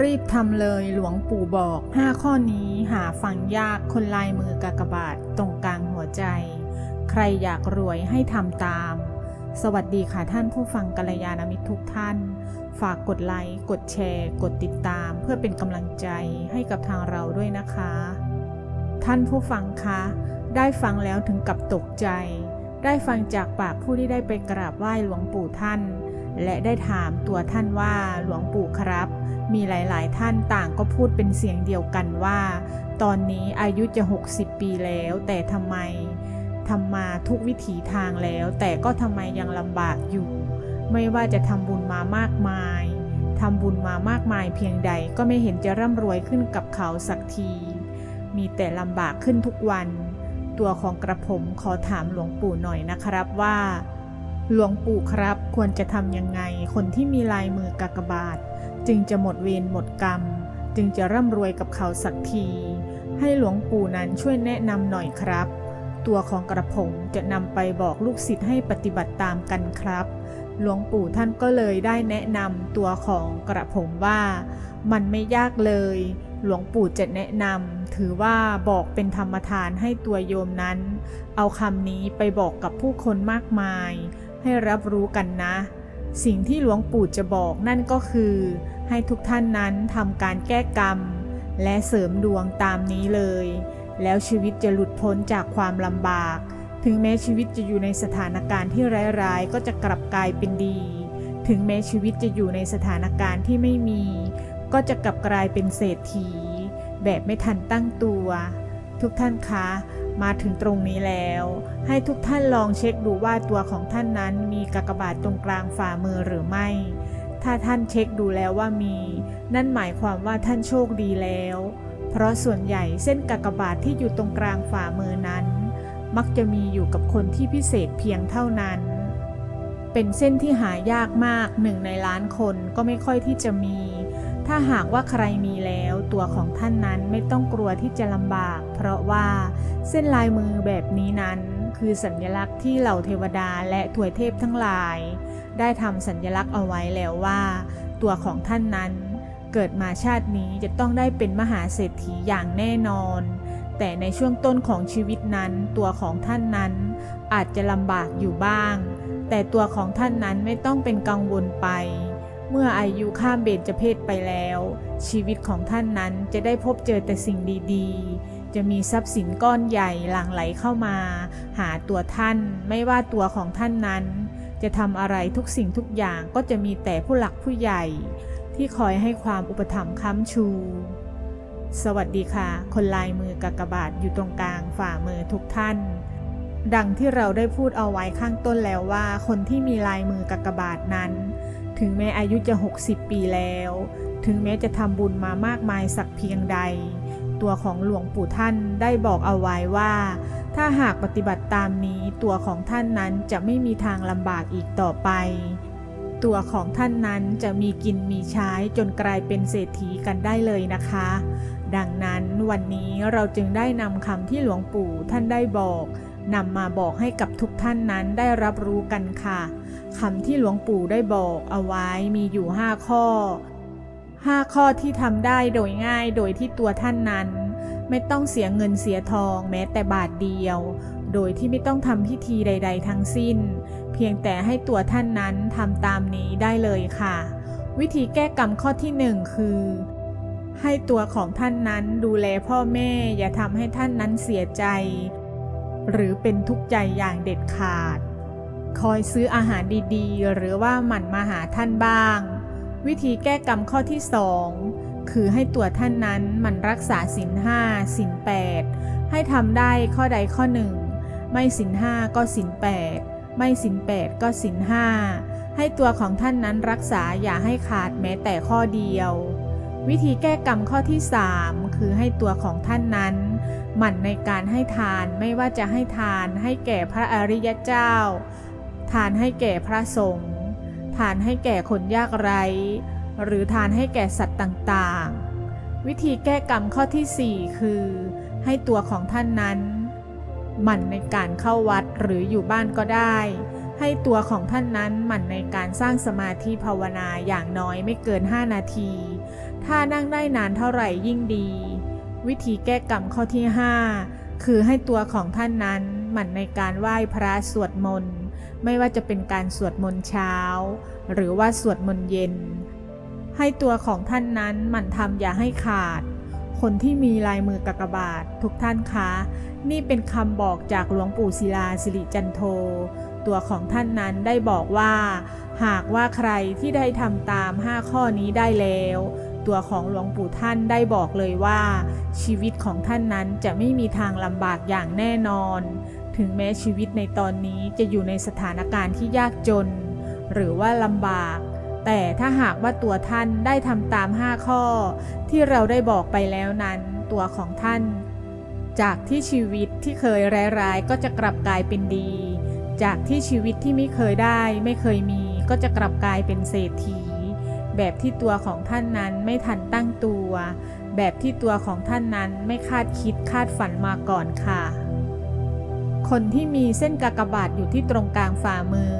รีบทำเลยหลวงปู่บอก 5 ข้อนี้หาฟังยากคนลายมือกากบาทตรงกลางหัวใจ ใครอยากรวยให้ทำตาม สวัสดีค่ะท่านผู้ฟังกัลยาณมิตรทุกท่าน ฝากกดไลค์ กดแชร์ กดติดตาม เพื่อเป็นกำลังใจให้กับทางเราด้วยนะคะ ท่านผู้ฟังคะ ได้ฟังแล้วถึงกับตกใจ ได้ฟังจากปากผู้ที่ได้ไปกราบไหว้หลวงปู่ท่าน และได้ถามตัวท่านว่าหลวงปู่ครับ มีหลายๆ ท่านต่างก็พูดเป็นเสียงเดียวกันว่า ตอนนี้อายุจะ 60 ปีแล้ว แต่ทำไมทำมาทุกวิถีทางแล้ว แต่ก็ทำไมยังลำบากอยู่ ไม่ว่าจะทำบุญมามากมายทำบุญมามากมายเพียงใดก็ไม่เห็นจะร่ำรวยขึ้นกับเขาสักที มีแต่ลำบากขึ้นทุกวัน ตัวของกระผมขอถามหลวงปู่หน่อยนะครับว่า หลวงปู่ครับควรจะทำยังไงคนที่มีลายมือกากบาท จึงจะหมดเวรหมดกรรม จึงจะร่ำรวยกับเขาสักที ให้หลวงปู่นั้นช่วยแนะนำหน่อยครับ ตัวของกระผมจะนำไปบอกลูกศิษย์ให้ปฏิบัติตามกันครับ หลวงปู่ท่านก็เลยได้แนะนำตัวของกระผมว่า มันไม่ยากเลย หลวงปู่จะแนะนำถือว่าบอกเป็นธรรมทานให้ตัวโยมนั้น เอาคำนี้ไปบอกกับผู้คนมากมาย ให้รับรู้กันนะ สิ่งที่หลวงปู่จะบอกนั่นก็คือ ให้ทุกท่านนั้นทำการแก้กรรม และเสริมดวงตามนี้เลย แล้วชีวิตจะหลุดพ้นจากความลำบาก ถึงแม้ชีวิตจะอยู่ในสถานการณ์ที่ร้ายๆ ก็จะกลับกลายเป็นดี ถึงแม้ชีวิตจะอยู่ในสถานการณ์ที่ไม่มี ก็จะกลับกลายเป็นเศรษฐี แบบไม่ทันตั้งตัว ทุกท่านคะ มาถึงตรงนี้แล้ว ให้ทุกท่านลองเช็คดูว่าตัวของท่านนั้นมีกากบาทตรงกลางฝ่ามือหรือไม่ ถ้าท่านเช็คดูแล้วว่ามี นั่นหมายความว่าท่านโชคดีแล้ว เพราะส่วนใหญ่เส้นกากบาทที่อยู่ตรงกลางฝ่ามือนั้น มักจะมีอยู่กับคนที่พิเศษเพียงเท่านั้น เป็นเส้นที่หายากมากหนึ่งในล้านคนก็ไม่ค่อยที่จะมี ถ้าหากว่าใครมี ตัวของท่านนั้นไม่ต้องกลัวที่จะลำบาก เพราะว่าเส้นลายมือแบบนี้นั้น คือสัญลักษณ์ที่เหล่าเทวดาและถวยเทพทั้งหลาย ได้ทำสัญลักษณ์เอาไว้แล้วว่า ตัวของท่านนั้น เกิดมาชาตินี้จะต้องได้เป็นมหาเศรษฐีอย่างแน่นอน แต่ในช่วงต้นของชีวิตนั้น ตัวของท่านนั้น อาจจะลำบากอยู่บ้าง แต่ตัวของท่านนั้นไม่ต้องเป็นกังวลไป เมื่ออายุข้ามเบญจเพศไปแล้ว ชีวิตของท่านนั้นจะได้พบเจอแต่สิ่งดีๆ จะมีทรัพย์สินก้อนใหญ่หลั่งไหลเข้ามา หาตัวท่านไม่ว่าตัวของท่านนั้น จะทำอะไรทุกสิ่งทุกอย่างก็จะมีแต่ผู้หลักผู้ใหญ่ ที่คอยให้ความอุปถัมภ์ค้ำชู สวัสดีค่ะ คนลายมือกากบาทอยู่ตรงกลางฝ่ามือทุกท่าน ดังที่เราได้พูดเอาไว้ข้างต้นแล้วว่า คนที่มีลายมือกากบาทนั้น ถึงแม้อายุจะ 60 ปีแล้ว ถึงแม้จะทำบุญมามากมายสักเพียงใด ตัวของหลวงปู่ท่านได้บอกเอาไว้ว่า ถ้าหากปฏิบัติตามนี้ตัวของท่านนั้นจะไม่มีทางลำบากอีกต่อไป ตัวของท่านนั้นจะมีกินมีใช้จนกลายเป็นเศรษฐีกันได้เลยนะคะ ดังนั้นวันนี้เราจึงได้นำคำที่หลวงปู่ท่านได้บอกนำมาบอกให้กับทุกท่านนั้นได้รับรู้กันค่ะ คำที่หลวงปู่ได้บอกเอาไว้มีอยู่5ข้อ5ข้อที่ทำได้โดยง่ายโดยที่ตัวท่านนั้น ไม่ต้องเสียเงินเสียทองแม้แต่บาทเดียว โดยที่ไม่ต้องทำพิธีใด ๆ ทั้งสิ้น เพียงแต่ให้ตัวท่านนั้นทำตามนี้ได้เลยค่ะ วิธีแก้กรรมข้อที่หนึ่งคือ ให้ตัวของท่านนั้นดูแลพ่อแม่อย่าทำให้ท่านนั้นเสียใจ หรือเป็นทุกข์ใจอย่างเด็ดขาด คอยซื้ออาหารดีๆ หรือว่าหมั่นมาหาท่านบ้าง วิธีแก้กรรมข้อที่สองคือให้ตัวท่านนั้นหมันรักษาศีลห้าศีลแปดให้ทำได้ข้อใดข้อหนึ่ง ไม่ศีลห้าก็ศีลแปดไม่ศีลแปดก็ศีลห้าให้ตัวของท่านนั้นรักษาอย่าให้ขาดแม้แต่ข้อเดียว วิธีแก้กรรมข้อที่3คือให้ตัวของท่านนั้น หมั่นในการให้ทานไม่ว่าจะให้ทานให้แก่พระอริยเจ้า ทานให้แก่พระสงฆ์ทานให้แก่คนยากไร้ หรือทานให้แก่สัตว์ต่างๆ วิธีแก้กรรมข้อทีสี่ 4 คือ ให้ตัวของท่านนั้น หมั่นในการเข้าวัดหรืออยู่บ้านก็ได้ ให้ตัวของท่านนั้นหมั่นในการสร้างสมาธิภาวนาอย่างน้อยไม่เกิน 5 นาที ถ้านั่งได้นานเท่าไหร่ยิ่งดี วิธีแก้กรรมข้อที่ 5 คือให้ตัวของท่านนั้น มั่นในการไหว้พระสวดมนต์ ไม่ว่าจะเป็นการสวดมนต์เช้า หรือว่าสวดมนต์เย็น ให้ตัวของท่านนั้นหมั่นทำอย่าให้ขาด คนที่มีลายมือกากบาททุกท่านคะ นี่เป็นคำบอกจากหลวงปู่ศิลาสิริจันโท ตัวของท่านนั้นได้บอกว่า หากว่าใครที่ได้ทำตาม 5 ข้อนี้ได้แล้วตัวของหลวงปู่ท่านได้บอกเลยว่า ชีวิตของท่านนั้นจะไม่มีทางลำบากอย่างแน่นอน ถึงแม้ชีวิตในตอนนี้จะอยู่ในสถานการณ์ที่ยากจน หรือว่าลำบาก แต่ถ้าหากว่าตัวท่านได้ทำตาม 5 ข้อ ที่เราได้บอกไปแล้วนั้นตัวของท่าน จากที่ชีวิตที่เคยร้ายๆก็จะกลับกลายเป็นดี จากที่ชีวิตที่ไม่เคยได้ ไม่เคยมีก็จะกลับกลายเป็นเศรษฐี แบบที่ตัวของท่านนั้นไม่ทันตั้งตัว แบบที่ตัวของท่านนั้นไม่คาดคิดคาดฝันมาก่อนค่ะ คนที่มีเส้นกากบาทอยู่ที่ตรงกลางฝ่ามือ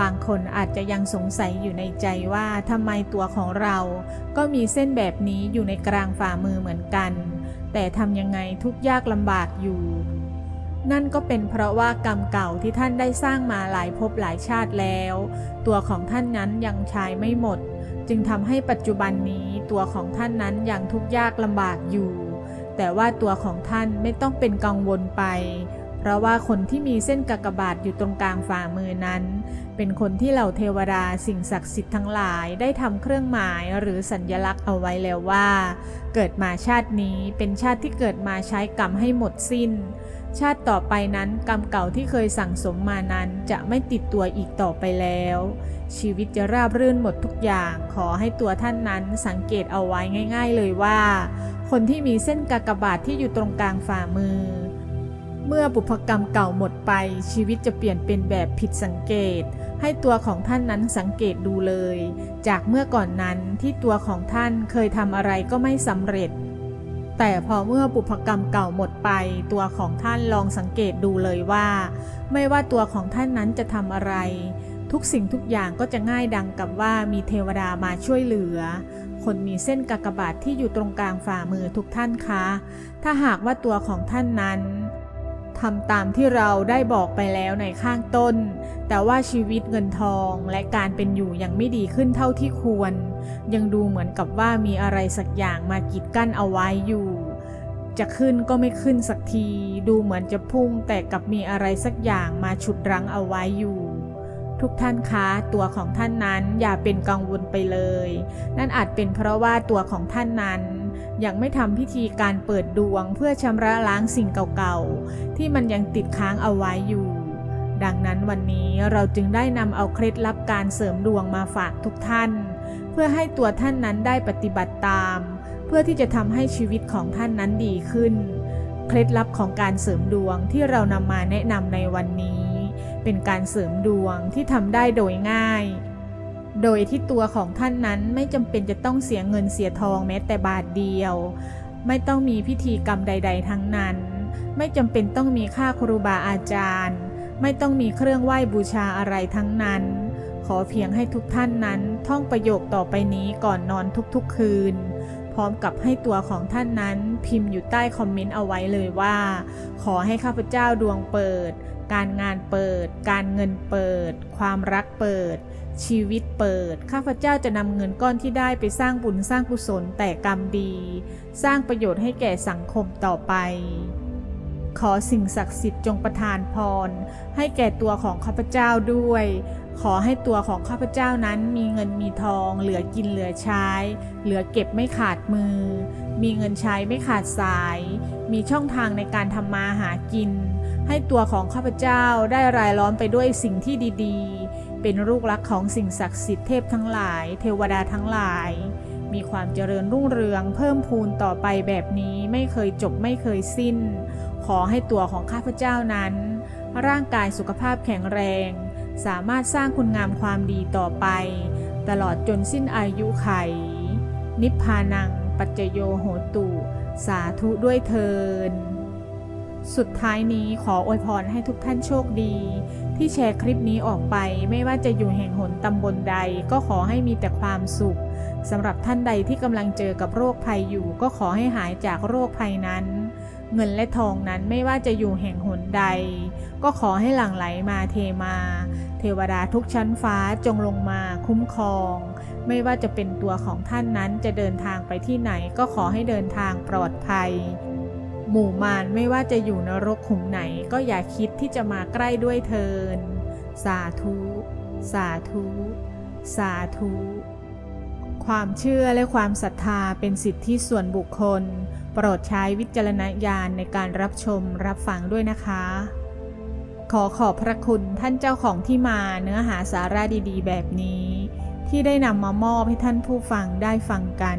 บางคนอาจจะยังสงสัยอยู่ในใจว่าทำไมตัวของเรา ก็มีเส้นแบบนี้อยู่ในกลางฝ่ามือเหมือนกัน แต่ทำยังไงทุกยากลำบากอยู่ นั่นก็เป็นเพราะว่ากรรมเก่าที่ท่านได้สร้างมาหลายภพหลายชาติแล้ว ตัวของท่านนั้นยังใช้ไม่หมด จึงทำให้ปัจจุบันนี้ตัวของท่านนั้นยังทุกข์ยากลำบากอยู่ แต่ว่าตัวของท่านไม่ต้องเป็นกังวลไป ราะว่าคนที่มีเส้นกากบาทอยู่ตรงกลางฝ่ามือนั้น เป็นคนที่เหล่าเทวดาสิ่งศักดิ์สิทธิ์ทั้งหลายได้ทำเครื่องหมายหรือสัญญลักษณ์เอาไว้แล้วว่า เกิดมาชาตินี้เป็นชาติที่เกิดมาใช้กรรมให้หมดสิ้น ชาติต่อไปนั้นกรรมเก่าที่เคยสั่งสมมานั้นจะไม่ติดตัวอีกต่อไปแล้ว ชีวิตจะราบรื่นหมดทุกอย่าง ขอให้ตัวท่านนั้นสังเกตเอาไว้ง่าย ๆ เลยว่า คนที่มีเส้นกากบาทที่อยู่ตรงกลางฝ่ามือ เมื่อบุพกรรมเก่าหมดไป ชีวิตจะเปลี่ยนเป็นแบบผิดสังเกต ให้ตัวของท่านนั้นสังเกตดูเลย จากเมื่อก่อนนั้นที่ตัวของท่านเคยทำอะไรก็ไม่สำเร็จ แต่พอเมื่อบุพกรรมเก่าหมดไป ตัวของท่านลองสังเกตดูเลยว่า ไม่ว่าตัวของท่านนั้นจะทำอะไร ทุกสิ่งทุกอย่างก็จะง่ายดังกับว่ามีเทวดามาช่วยเหลือคนมีเส้นกากบาทที่อยู่ตรงกลางฝ่ามือทุกท่านคะ ถ้าหากว่าตัวของท่านนั้น ทำตามที่เราได้บอกไปแล้วในข้างต้น แต่ว่าชีวิตเงินทองและการเป็นอยู่ยังไม่ดีขึ้นเท่าที่ควร ยังดูเหมือนกับว่ามีอะไรสักอย่างมากีดกั้นเอาไว้อยู่ จะขึ้นก็ไม่ขึ้นสักที ดูเหมือนจะพุ่งแต่กับมีอะไรสักอย่างมาฉุดรั้งเอาไว้อยู่ทุกท่านคะตัวของท่านนั้นอย่าเป็นกังวลไปเลย นั่นอาจเป็นเพราะว่าตัวของท่านนั้น ยังไม่ทำพิธีการเปิดดวงเพื่อชำระล้างสิ่งเก่าๆ ที่มันยังติดค้างเอาไว้อยู่ ดังนั้นวันนี้เราจึงได้นำเอาเคล็ดลับการเสริมดวงมาฝากทุกท่าน เพื่อให้ตัวท่านนั้นได้ปฏิบัติตาม เพื่อที่จะทำให้ชีวิตของท่านนั้นดีขึ้น เคล็ดลับของการเสริมดวงที่เรานำมาแนะนำในวันนี้ เป็นการเสริมดวงที่ทำได้โดยง่าย โดยที่ตัวของท่านนั้นไม่จำเป็นจะต้องเสียเงินเสียทองแม้แต่บาทเดียว ไม่ต้องมีพิธีกรรมใด ๆ ทั้งนั้น ไม่จำเป็นต้องมีค่าครูบาอาจารย์ ไม่ต้องมีเครื่องไหว้บูชาอะไรทั้งนั้น ขอเพียงให้ทุกท่านนั้นท่องประโยคต่อไปนี้ก่อนนอนทุกๆคืน พร้อมกับให้ตัวของท่านนั้นพิมพ์อยู่ใต้คอมเมนต์เอาไว้เลยว่า ขอให้ข้าพเจ้าดวงเปิด การงานเปิด การเงินเปิด ความรักเปิด ชีวิตเปิด ข้าพเจ้าจะนำเงินก้อนที่ได้ไปสร้างบุญสร้างกุศลแต่กรรมดี สร้างประโยชน์ให้แก่สังคมต่อไป ขอสิ่งศักดิ์สิทธิ์จงประทานพร ให้แก่ตัวของข้าพเจ้าด้วย ขอให้ตัวของข้าพเจ้านั้นมีเงินมีทอง เหลือกินเหลือใช้ เหลือเก็บไม่ขาดมือ มีเงินใช้ไม่ขาดสาย มีช่องทางในการทำมาหากิน ให้ตัวของข้าพเจ้าได้รายล้อมไปด้วยสิ่งที่ดีๆ เป็นลูกรักของสิ่งศักดิ์สิทธิ์เทพทั้งหลาย เทวดาทั้งหลาย มีความเจริญรุ่งเรือง เพิ่มพูนต่อไปแบบนี้ไม่เคยจบไม่เคยสิ้น ขอให้ตัวของข้าพเจ้านั้น ร่างกายสุขภาพแข็งแรง สามารถสร้างคุณงามความดีต่อไป ตลอดจนสิ้นอายุไข นิพพานังปัจจโยโหตุ สาธุด้วยเทิน สุดท้ายนี้ขออวยพรให้ทุกท่านโชคดี ที่แชร์คลิปนี้ออกไปไม่ว่าจะอยู่แห่งหนตำบลใดก็ขอให้มีแต่ความสุขสำหรับท่านใดที่กำลังเจอกับโรคภัยอยู่ ก็ขอให้หายจากโรคภัยนั้น เงินและทองนั้นไม่ว่าจะอยู่แห่งหนใด ก็ขอให้หลั่งไหลมาเทมา เทวดาทุกชั้นฟ้าจงลงมาคุ้มครอง ไม่ว่าจะเป็นตัวของท่านนั้นจะเดินทางไปที่ไหนก็ขอให้เดินทางปลอดภัย หมู่มารไม่ว่าจะอยู่นรกขุมไหนก็อย่าคิดที่จะมาใกล้ด้วยเทิน สาธุ สาธุ สาธุ ความเชื่อและความศรัทธาเป็นสิทธิส่วนบุคคล โปรดใช้วิจารณญาณในการรับชมรับฟังด้วยนะคะ ขอขอบพระคุณท่านเจ้าของที่มาเนื้อหาสาระดีๆ แบบนี้ ที่ได้นำมามอบให้ท่านผู้ฟังได้ฟังกัน